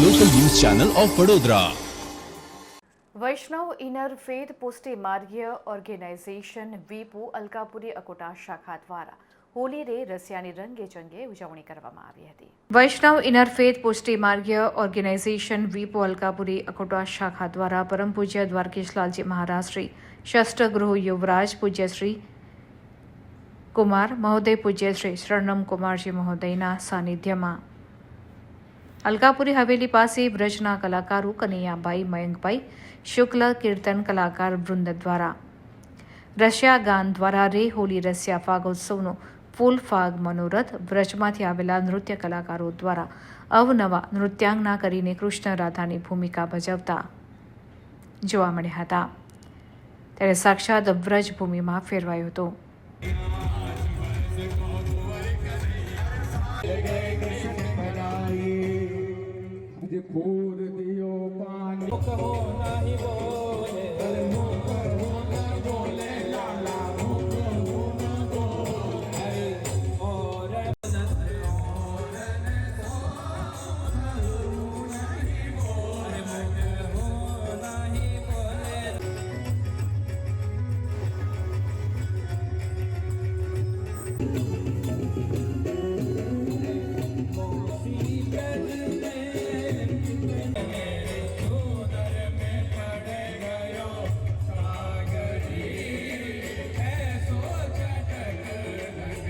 Channel of Vadodara. Vaishnav inner faith Pushti Margiya organization વીપુ Alkapuri Akota શાખા દ્વારા હોલી રે રસિયાની રંગે ચંગે ઉજવણી કરવામાં આવી હતી. Vaishnav inner faith Pushti Margiya organization વીપુ Alkapuri Akota શાખા દ્વારા પરમ પૂજ્ય દ્વારકેશલાલજી મહારાજ શ્રી શસ્ત્રગૃહ યુવરાજ પૂજ્ય શ્રી કુમાર મહોદય પૂજ્ય શ્રી શરણમ કુમારજી મહોદયના સાનિધ્યમાં અલકાપુરી હવેલી પાસે બ્રજના કલાકારો કનૈયાભાઈ મયંકભાઈ શુક્લ કીર્તન કલાકાર વૃંદ દ્વારા. રશિયા ગાન દ્વારા રે હોલી રસિયા ફાગોત્સવનો ફૂલ ફાગ મનોરથ બ્રજમાંથી આવેલા નૃત્ય કલાકારો દ્વારા અવનવા નૃત્યાંગના કરીને કૃષ્ણ રાધાની ભૂમિકા ભજવતા જોવા મળ્યા હતા. ત્યારે સાક્ષાત વ્રજ ભૂમિમાં ફેરવાયો હતો. ખોર દિયો પાણી.